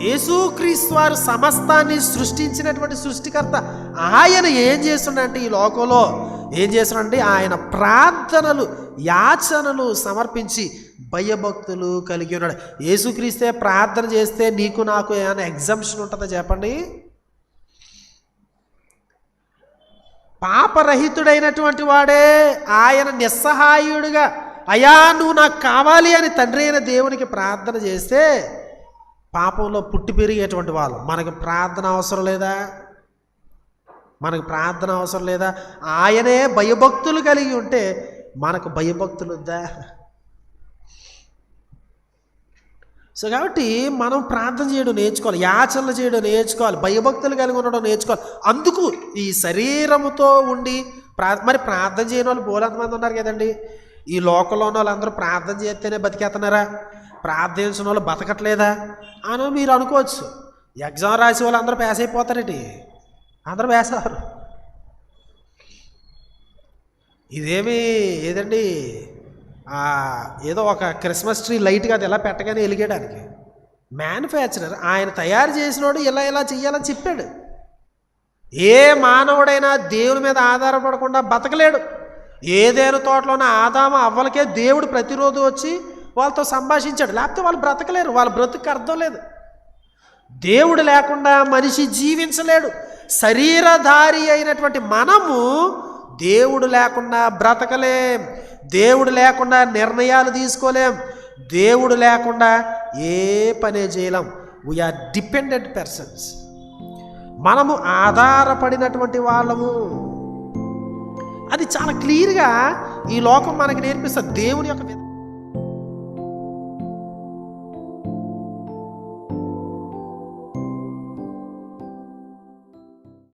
యేసుక్రీస్తు వారు సమస్తాన్ని సృష్టించినటువంటి సృష్టికర్త. ఆయన ఏం చేస్తున్నాడంటే ఈ లోకంలో ఏం చేస్తున్నాడంటే ఆయన ప్రార్థనలు యాచనలు సమర్పించి భయభక్తులు కలిగి ఉన్నాడు. యేసుక్రీస్తే ప్రార్థన చేస్తే నీకు నాకు ఏమైనా ఎగ్జంప్షన్ ఉంటుందా చెప్పండి? పాపరహితుడైనటువంటి వాడే ఆయన నిస్సహాయుడిగా అయా నువ్వు నాకు కావాలి అని తండ్రి అయిన దేవునికి ప్రార్థన చేస్తే పాపంలో పుట్టి పెరిగేటువంటి వాళ్ళు. మనకు ప్రార్థన అవసరం లేదా? మనకు ప్రార్థన అవసరం లేదా? ఆయనే భయభక్తులు కలిగి ఉంటే మనకు భయభక్తులు వద్దా సో కాబట్టి మనం ప్రార్థన చేయడం నేర్చుకోవాలి. యాచనలు చేయడం నేర్చుకోవాలి. భయభక్తులు కలిగి ఉండడం నేర్చుకోవాలి. అందుకు ఈ శరీరముతో ఉండి ప్రా మరి ప్రార్థన చేయని వాళ్ళు బోలంతమంది ఉన్నారు కదండి. ఈ లోకంలో ఉన్న వాళ్ళందరూ ప్రార్థన చేస్తేనే బతికేస్తున్నారా ప్రార్థించిన వాళ్ళు బతకట్లేదా? అని మీరు అనుకోవచ్చు. ఎగ్జామ్ రాసే వాళ్ళు అందరూ పాస్ అయిపోతారటి? అందరూ వేసారు ఇదేమి ఏదండి? ఏదో ఒక క్రిస్మస్ ట్రీ లైట్గా అది ఎలా పెట్టగానే వెలిగేయడానికి మ్యానుఫ్యాక్చరర్ ఆయన తయారు చేసినోడు ఇలా ఇలా చెయ్యాలని చెప్పాడు. ఏ మానవుడైనా దేవుని మీద ఆధారపడకుండా బతకలేడు. ఏదేను తోటలోనే ఆదామ అవ్వలకే దేవుడు ప్రతిరోజు వచ్చి వాళ్ళతో సంభాషించాడు. లేకపోతే వాళ్ళు బ్రతకలేరు. వాళ్ళ బ్రతుకు అర్థం లేదు. దేవుడు లేకుండా మనిషి జీవించలేడు. శరీరధారి అయినటువంటి మనము దేవుడు లేకుండా బ్రతకలేం. దేవుడు లేకుండా నిర్ణయాలు తీసుకోలేం. దేవుడు లేకుండా ఏ పనే చేయలేం. వీఆర్ డిపెండెంట్ పర్సన్స్ మనము ఆధారపడినటువంటి వాళ్ళము. అది చాలా క్లియర్గా ఈ లోకం మనకి నేర్పిస్తుంది. దేవుని యొక్క